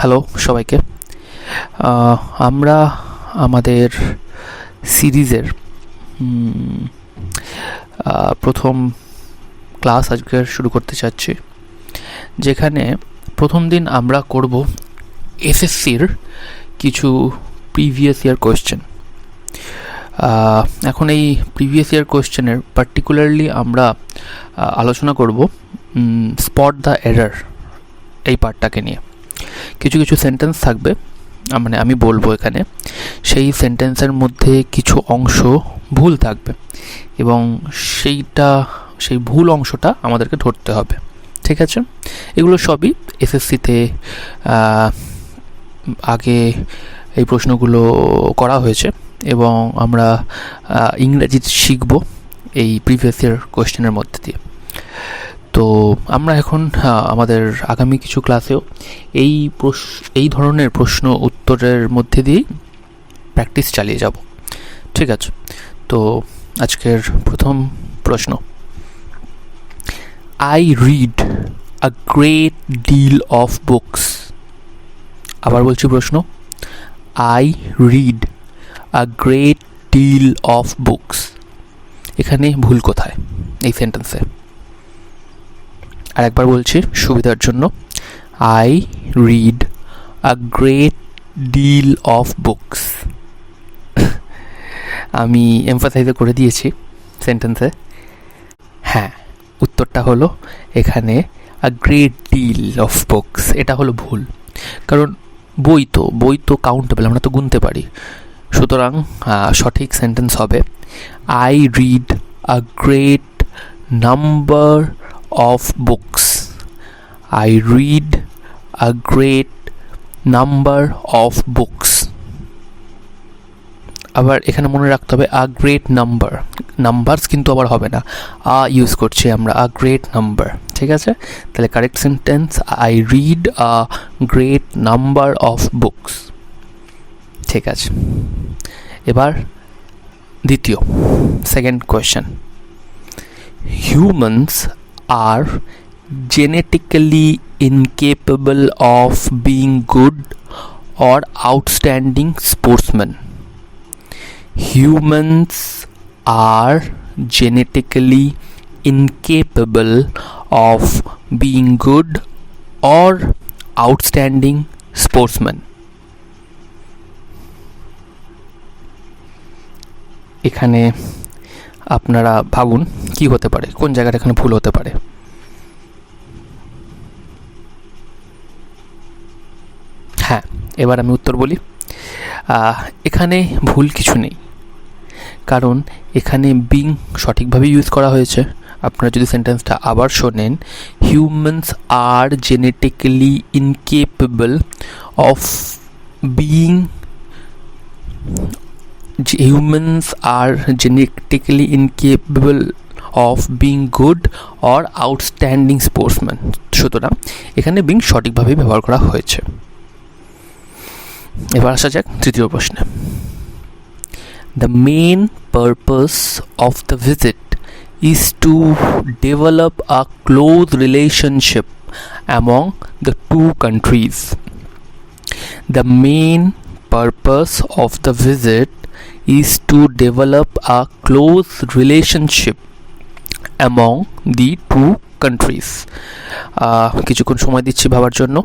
Hello সবাইকে। আমরা আমাদের সিরিজের প্রথম ক্লাস আজকে শুরু করতে চাচ্ছি, যেখানে প্রথম দিন আমরা করব এসএসসির কিছু প্রিভিয়াস ইয়ার কোয়েশ্চেন। এখন এই প্রিভিয়াস ইয়ার কোয়েশ্চেনের পার্টিকুলারলি আমরা আলোচনা করব স্পট দ্য এরার। এই পার্টটাকে নিয়ে। কিছু কিছু সেন্টেন্স থাকবে মানে আমি বলব এখানে। সেই সেন্টেন্সের মধ্যে কিছু অংশ ভুল থাকবে এবং সেইটা, সেই ভুল অংশটা আমাদেরকে ধরতে হবে। ঠিক আছে? এগুলো সবই এসএসসিতে আগে এই প্রশ্নগুলো করা হয়েছে এবং আমরা ইংরেজি শিখব এই প্রিভিয়াস ইয়ার কোয়েশ্চেনের মধ্যে দিয়ে। তো আমরা এখন আমাদের আগামী কিছু ক্লাসেও এই প্রশ, এই ধরনের প্রশ্ন উত্তরের মধ্যে দিয়েই প্র্যাকটিস চালিয়ে যাব। ঠিক আছে? তো আজকের প্রথম প্রশ্ন। I read a great deal of books আবার বলছি প্রশ্ন। I read a great deal of books এখানে ভুল কোথায়? এই সেন্টেন্সে আর একবার বলছি, সুবিধার জন্য। I read a great deal of books আমি এমফাসাইজে করে দিয়েছি সেন্টেন্সে হ্যাঁ উত্তরটা হলো এখানে a great deal of books এটা হলো ভুল। কারণ বই তো বই তো কাউন্টেবল আমরা তো গুনতে পারি। সুতরাং সঠিক সেন্টেন্স হবে I read a great number of books. I read a great number of books. আবার এখানে মনে রাখতে হবে আ গ্রেট নাম্বার নাম্বারস কিন্তু আবার হবে না। আ ইউজ করছি আমরা আ গ্রেট নাম্বার ঠিক আছে? তাহলে correct sentence I read a great number of books ঠিক আছে। এবার দ্বিতীয় second question humans are genetically incapable of being good or outstanding sportsmen. Humans are genetically incapable of being good or outstanding sportsmen. এখানে আপনারা ভাবুন কি হতে পারে, কোন জায়গাটা এখানে ভুল হতে পারে। হ্যাঁ এবার আমি উত্তর বলি। এখানে ভুল কিছু নেই। কারণ এখানে বিং সঠিকভাবে ইউজ করা হয়েছে। আপনারা যদি সেন্টেন্সটা আবার শোনেন humans are genetically incapable of being humans are genetically incapable of being good or outstanding sportsmen সুতরাং এখানে বিং সঠিকভাবেই ব্যবহার করা হয়েছে এবার আসা যাক তৃতীয় প্রশ্নে the main purpose of the visit is to develop a close relationship among the two countries. The main purpose of the visit is to develop a close relationship among the two countries. কিছুক্ষণ সময় দিচ্ছি ভাবার জন্য।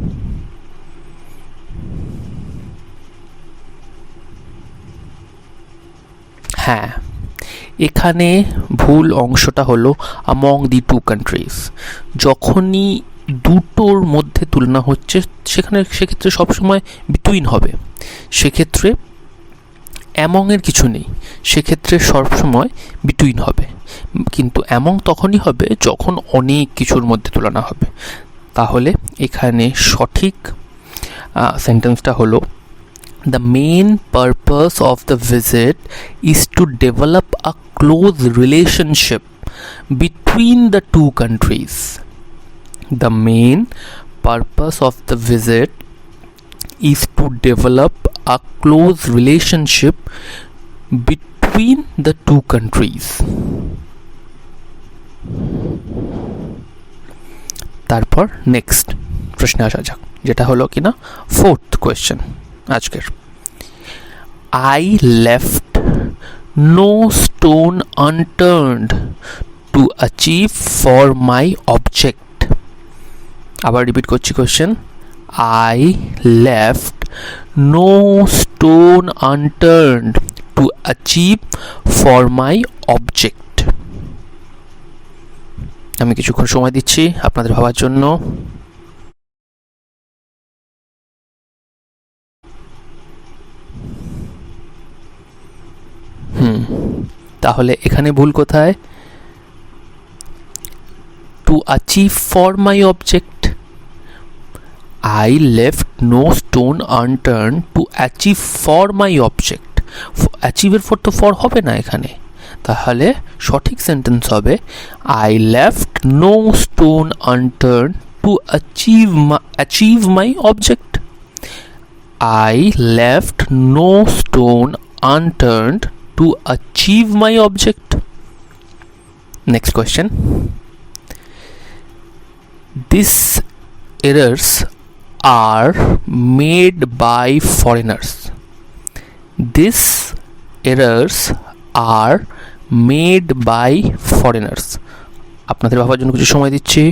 হ্যাঁ এখানে ভুল অংশটা হলো আমং দি টু কান্ট্রিজ যখনই দুটোর মধ্যে তুলনা হচ্ছে, সেখানে সেক্ষেত্রে সবসময় বিটুইন হবে। সেক্ষেত্রে অ্যামংয়ের কিছু নেই। সেক্ষেত্রে সবসময় বিটুইন হবে। কিন্তু অ্যামং তখনই হবে যখন অনেক কিছুর মধ্যে তুলনা হবে। তাহলে এখানে সঠিক সেন্টেন্সটা হলো the main purpose of the visit is to develop a close relationship between the two countries the main purpose of the visit is to develop a close relationship between the two countries. তারপর next প্রশ্নে আসা যাক, যেটা হলো কিনা? Fourth question আজকের। I left no stone unturned to achieve for my object আবার repeat করছি question I left no stone unturned to achieve for my object আমি কিছুক্ষণ সময় দিচ্ছি আপনাদের ভাবার জন্য। হুম, তাহলে এখানে ভুল কোথায়? To achieve for my object I left no stone unturned to achieve for my object অ্যাচিভের for তো ফর হবে না এখানে। তাহলে সঠিক সেন্টেন্স হবে I left no stone unturned to achieve achieve my object I left no stone unturned to achieve my object. Next question. These errors are made by foreigners. These errors are made by foreigners. আপনাদের ভাবার জন্য কিছু সময় দিচ্ছি।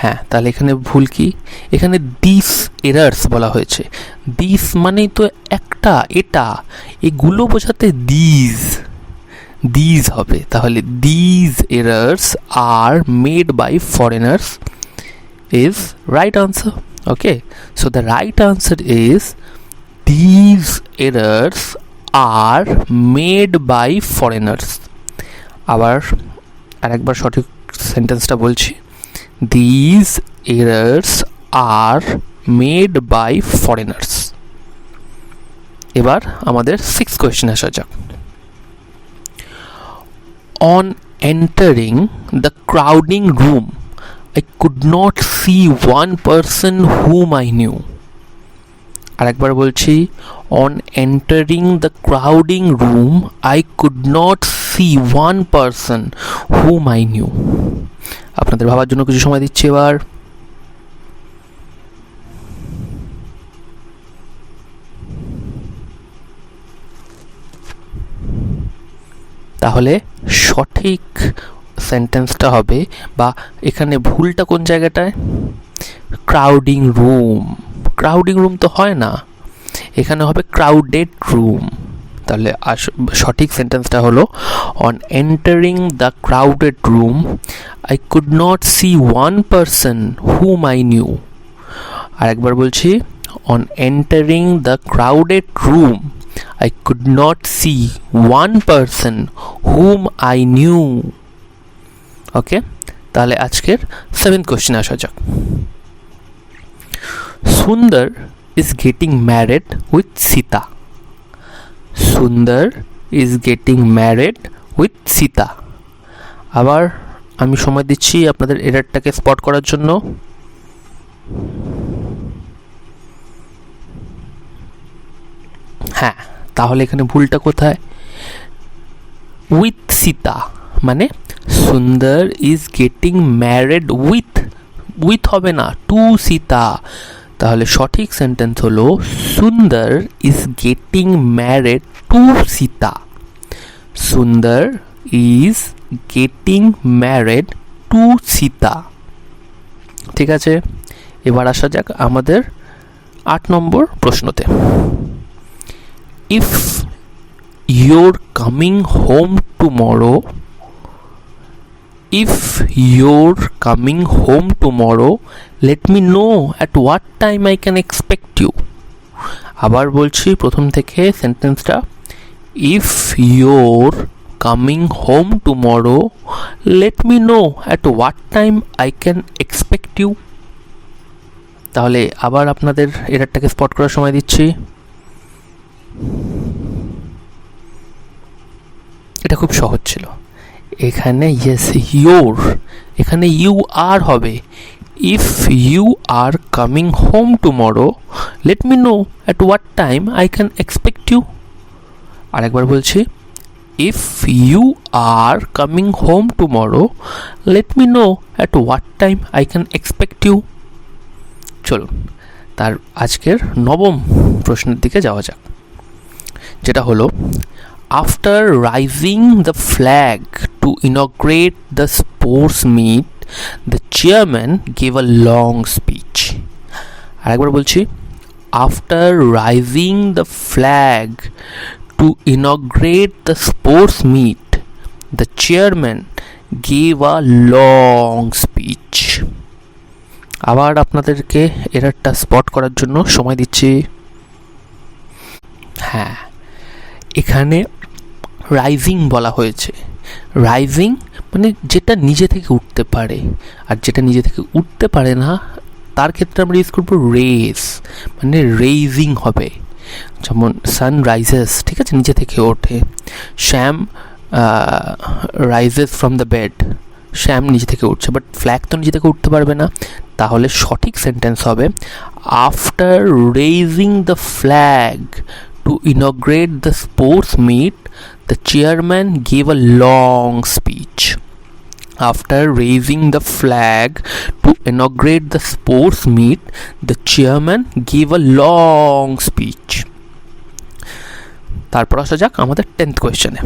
হ্যাঁ তাহলে এখানে ভুল কি? এখানে দিস এরার্স বলা হয়েছে। দিস মানেই তো একটা, এটা। এগুলো বোঝাতে দিজ দিজ হবে। তাহলে these errors are made by foreigners is right answer okay so the right answer is these errors are made by foreigners আবার আরেকবার সঠিক সেন্টেন্সটা বলছি। These errors are made by foreigners. এবার আমাদের সিক্স কোয়েশ্চেন আসা যাক। On entering the crowding room I could not see one person whom I knew আরেকবার বলছি on entering the crowding room I could not see one person whom I knew আপনাদের ভাবার জন্য কিছু সময় দিচ্ছি এবার। তাহলে সঠিক সেন্টেন্সটা হবে বা এখানে ভুলটা কোন জায়গাটায়? ক্রাউডিং রুম ক্রাউডিং রুম তো হয় না। এখানে হবে ক্রাউডেড রুম তাহলে সঠিক সেন্টেন্সটা হলো on entering the crowded room I could not see one person whom I knew আরেকবার বলছি on entering the crowded room I could not see one person whom I knew okay তাহলে আজকের seventh question আসা যাক। Sundar is getting married with Sita Sundar is getting married with Sita আবার আমি সময় দিচ্ছি আপনাদের এরারটাকে স্পট করার জন্য। হ্যাঁ। তাহলে এখানে ভুলটা কোথায়? উইথ সীতা মানে Sundar is getting married with with হবে না টু সীতা তাহলে সঠিক সেন্টেন্স হলো, Sundar is getting married to Sita Sundar is getting married to Sita ঠিক আছে? এবার আসা যাক আমাদের আট নম্বর প্রশ্নতে। If your coming home tomorrow if you're coming home tomorrow, let me know at what time I can expect you. আবার বলছি, প্রথম থেকে সেন্টেন্সটা if your coming home tomorrow let me know at what time I can expect you তাহলে আবার আপনাদের এরারটাকে spot করার সময় দিচ্ছি। এটা খুব সহজ ছিল। এখানে ইয়েস ইউর এখানে ইউ আর হবে। If you are coming home tomorrow let me know at what time I can expect you আরেকবার বলছি if you are coming home tomorrow let me know at what time I can expect you চলুন, তার আজকের নবম প্রশ্নের দিকে যাওয়া যাক। যেটা হলো after rising the flag to inaugurate the sports meet the chairman gave a long speech আরেকবার বলছি after rising the flag to inaugurate the sports meet the chairman gave a long speech আবার আপনাদেরকে এরারটা স্পট করার জন্য সময় দিচ্ছি। হ্যাঁ। এখানে রাইজিং বলা হয়েছে। রাইজিং মানে যেটা নিজে থেকে উঠতে পারে। আর যেটা নিজে থেকে উঠতে পারে না, তার ক্ষেত্রে আমরা ইউজ করব রেস মানে রেইজিং হবে। যেমন সান রাইজেস ঠিক আছে? নিজে থেকে ওঠে। Shyam rises from the bed Shyam নিজে থেকে উঠছে। বাট ফ্ল্যাগ তো নিজে থেকে উঠতে পারবে না। তাহলে সঠিক সেন্টেন্স হবে after raising the flag to inaugurate the sports meet the chairman gave a long speech After raising the flag to inaugurate the sports meet, the chairman gave a long speech. তারপর আসা যাক আমাদের tenth কোয়েশ্চেনে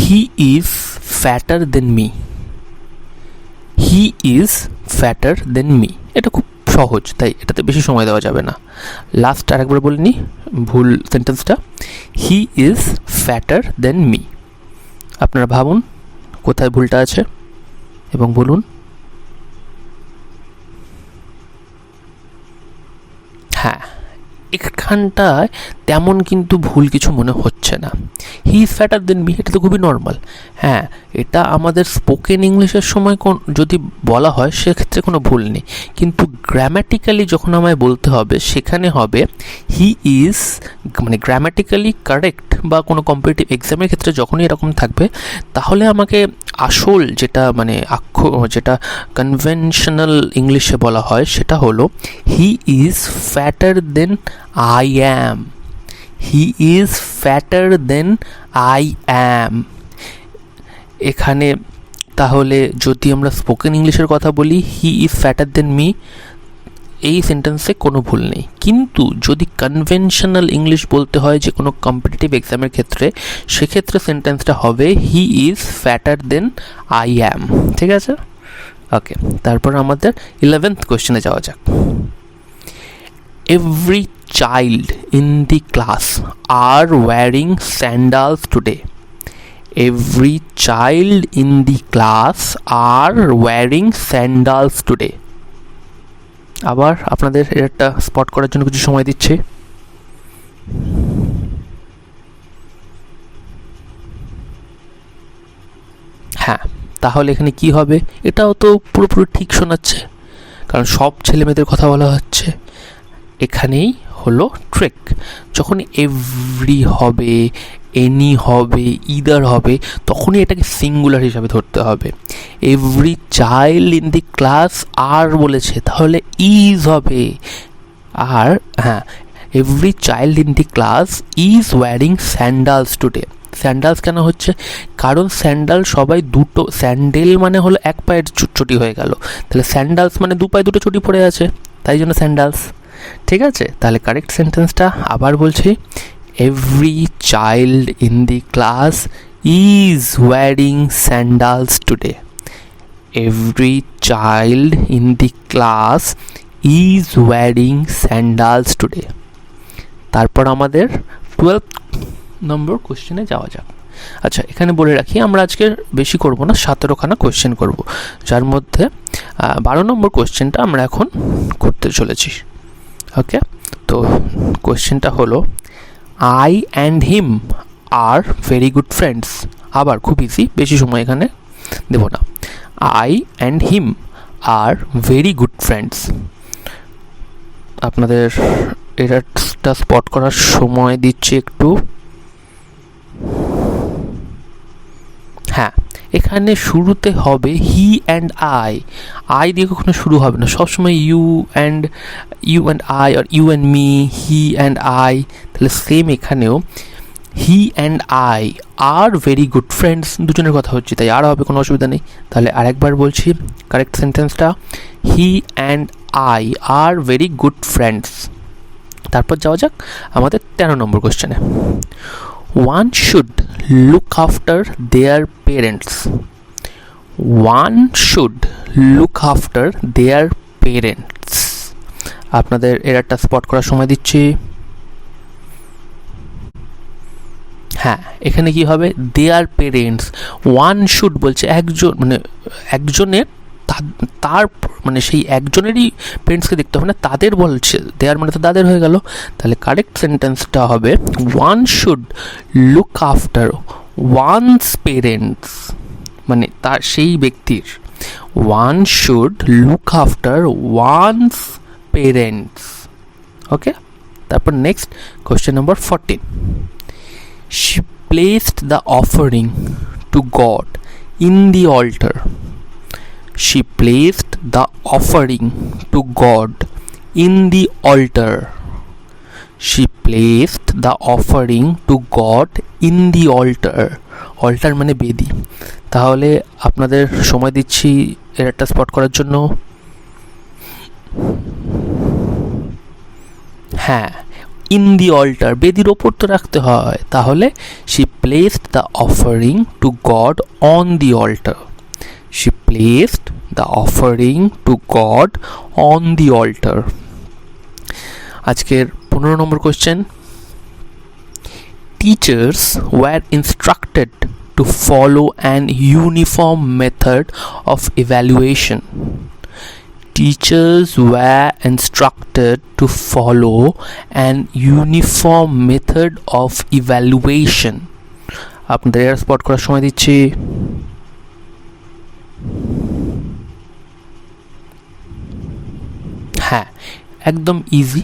he is fatter than me he is fatter than me এটা খুব সহজ, তাই এটাতে বেশি সময় দেওয়া যাবে না। লাস্ট আরেকবার নিই ভুল সেন্টেন্সটা he is fatter than me আপনারা ভাবুন, কোথায় ভুলটা আছে, এবং বলুন। হ্যাঁ। এখানটায় তেমন কিন্তু ভুল কিছু মনে হচ্ছে না। He is fatter than me এটা তো খুবই নর্মাল হ্যাঁ এটা আমাদের স্পোকেন ইংলিশের সময় কোন, যদি বলা হয়, সেক্ষেত্রে কোনো ভুল নেই। কিন্তু গ্র্যামাটিক্যালি যখন আমায় বলতে হবে, সেখানে হবে হি ইজ মানে গ্র্যামাটিক্যালি কারেক্ট বা কোনো কম্পিটিটিভ এক্সামের ক্ষেত্রে যখনই এরকম থাকবে, তাহলে আমাকে আসল যেটা মানে আক্ষ, যেটা কনভেনশনাল ইংলিশে বলা হয়, সেটা হলো he is fatter than I am he is fatter than I am এখানে তাহলে যদি আমরা স্পোকেন ইংলিশের কথা বলি he is fatter than me এই সেন্টেন্সে কোনো ভুল নেই। কিন্তু যদি কনভেনশনাল ইংলিশ বলতে হয় যে কোনো কম্পিটিটিভ এক্সামের ক্ষেত্রে, সেক্ষেত্রে সেন্টেন্সটা হবে he is fatter than I am ঠিক আছে? ওকে তারপর আমাদের ইলেভেন্থ কোয়েশ্চেনে যাওয়া যাক। Every child in the class are wearing sandals today every child in the class are wearing sandals today আবার আপনাদের এটা স্পট করার জন্য কিছু সময় দিচ্ছে। হ্যাঁ তাহলে এখানে কি হবে? এটাও তো পুরোপুরি ঠিক শোনাচ্ছে। কারণ সব ছেলে মেয়েদের কথা বলা হচ্ছে। এখানেই হলো ট্রেক। যখন এভরি হবে এনি হবে ইদার হবে, তখনই এটাকে সিঙ্গুলার হিসাবে ধরতে হবে। Every child in the class are বলেছে, তাহলে ইজ হবে। আর হ্যাঁ every child in the class is wearing sandals today sandals কেন হচ্ছে? কারণ স্যান্ডাল সবাই দুটো স্যান্ডেল মানে হলো এক পায়ের চুটি হয়ে গেল। তাহলে স্যান্ডালস মানে দু পায়ে দুটো চুটি পড়ে আছে, তাই জন্য স্যান্ডালস ঠিক আছে? তাহলে কারেক্ট সেন্টেন্সটা আবার বলছি। Every child in the class is wearing sandals today every child in the class is wearing sandals today তারপর আমাদের টুয়েলভ নম্বর কোশ্চেনে যাওয়া যাক। আচ্ছা এখানে বলে রাখি, আমরা আজকে বেশি করব না, সতেরোখানা কোশ্চেন করব। যার মধ্যে বারো নম্বর কোশ্চেনটা আমরা এখন করতে চলেছি। ওকে তো কোশ্চেনটা হলো I and him are very good friends আবার খুব ইজি বেশি সময় এখানে দেব না। I and him are very good friends আপনাদের এরাটা স্পট করার সময় দিচ্ছি একটু। হ্যাঁ এখানে শুরুতে হবে হি অ্যান্ড আই আই দিয়ে কখনো শুরু হবে না। সবসময় you and you and I R you and me he and I তাহলে সেম এখানেও। He and I are very good friends দুজনের কথা হচ্ছে, তাই আর হবে, কোনো অসুবিধা নেই। তাহলে আরেকবার বলছি কারেক্ট সেন্টেন্সটা he and I are very good friends তারপর যাওয়া যাক আমাদের তেরো নম্বর কোশ্চেনে one should look after their parents one should look after their parents আপনাদের এরারটা স্পট করার সময় দিচ্ছি। হ্যাঁ এখানে কি হবে? দেয়ার পেরেন্টস ওয়ান শুড বলছে একজন মানে একজনের তার মানে সেই একজনেরই পেরেন্টসকে দেখতে হবে না, তাদের বলছে, দেয়ার মানে তো তাদের হয়ে গেল। তাহলে কারেক্ট সেন্টেন্সটা হবে one should look after one's parents মানে তার, সেই ব্যক্তির। One should look after one's parents okay তারপর next question number fourteen she placed the offering to God in the altar. She placed the offering to God in the altar. She placed the offering to God in the altar. altar মানে বেদি তাহলে আপনাদের সময় দিচ্ছি এর একটা spot করার জন্য হ্যাঁ ইন দি অল্টার বেদির ওপর তো রাখতে হয় তাহলে she placed the offering to God on the altar she placed the offering to God on the altar আজকের পনেরো নম্বর question teachers were instructed to follow an uniform method of evaluation teachers were instructed to follow an uniform method of evaluation. আপনাদের spot করার সময় দিচ্ছি। হ্যাঁ একদম easy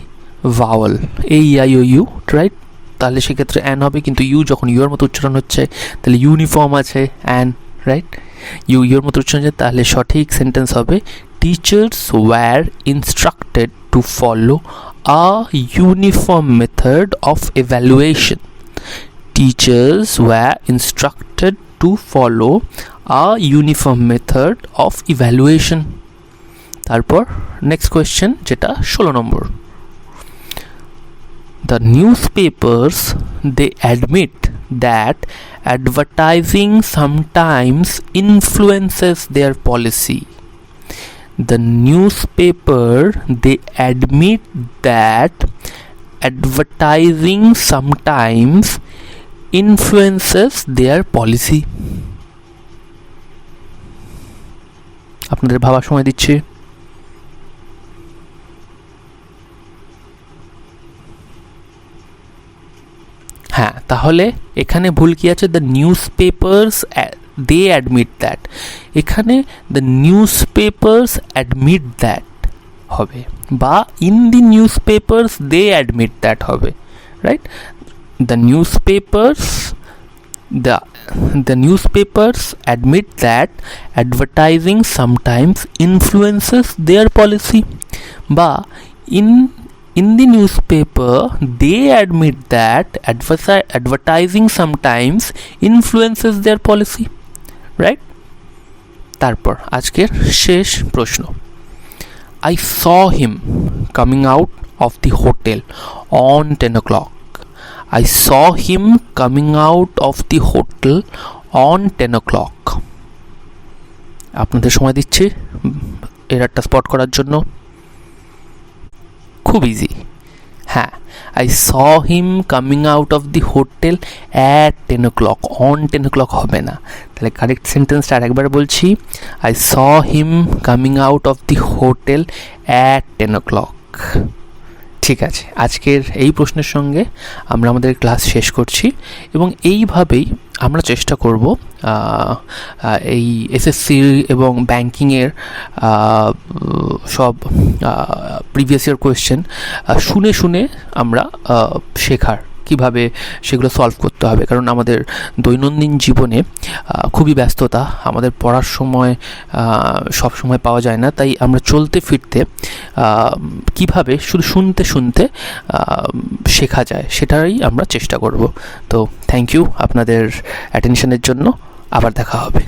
vowel এই I O U right তাহলে সেক্ষেত্রে অ্যান হবে, কিন্তু ইউ যখন ইউর মতো উচ্চারণ হচ্ছে, তাহলে ইউনিফর্ম আছে অ্যান রাইট ইউ ইউর মতো উচ্চারণ হচ্ছে, তাহলে সঠিক সেন্টেন্স হবে teachers were instructed to follow a uniform method of evaluation teachers were instructed to follow a uniform method of evaluation তারপর নেক্সট কোয়েশ্চেন যেটা ষোলো নম্বর। The newspapers they admit that advertising sometimes influences their policy the newspaper they admit that advertising sometimes influences their policy আপনাদের ভাবার সময় দিচ্ছি। হ্যাঁ তাহলে এখানে ভুল কি আছে? The newspapers they admit that এখানে the news papers admit that হবে বা in the newspapers they admit that হবে right the newspapers the the newspapers admit that advertising sometimes influences their policy. বা in in the newspaper they admit that adversi- advertising sometimes influences their policy right তারপর আজকের শেষ প্রশ্ন I saw him coming out of the hotel on ten o'clock I saw him coming out of the hotel on 10 o'clock. আপনাদের সময় দিচ্ছি এরারটা spot করার জন্য খুব ইজি হ্যাঁ I saw him coming out of the hotel at ten o'clock on ten o'clock হবে না। তাহলে কারেক্ট সেন্টেন্সটা আরেকবার বলছি I saw him coming out of the hotel at ten o'clock ঠিক আছে, আজকের এই প্রশ্নের সঙ্গে আমরা আমাদের ক্লাস শেষ করছি এবং এইভাবেই আমরা চেষ্টা করব এই এসএসসি এবং ব্যাংকিংয়ের সব প্রিভিয়াস ইয়ার কোয়েশ্চেন শুনে শুনে আমরা শেখার কীভাবে সেগুলো সলভ করতে হবে? কারণ আমাদের দৈনন্দিন জীবনে খুবই ব্যস্ততা। আমাদের পড়ার সময় সব সময় পাওয়া যায় না। তাই আমরা চলতে ফিরতে কীভাবে শুধু শুনতে শুনতে শেখা যায়, সেটাই আমরা চেষ্টা করব। তো থ্যাংক ইউ আপনাদের অ্যাটেনশনের জন্য। আবার দেখা হবে।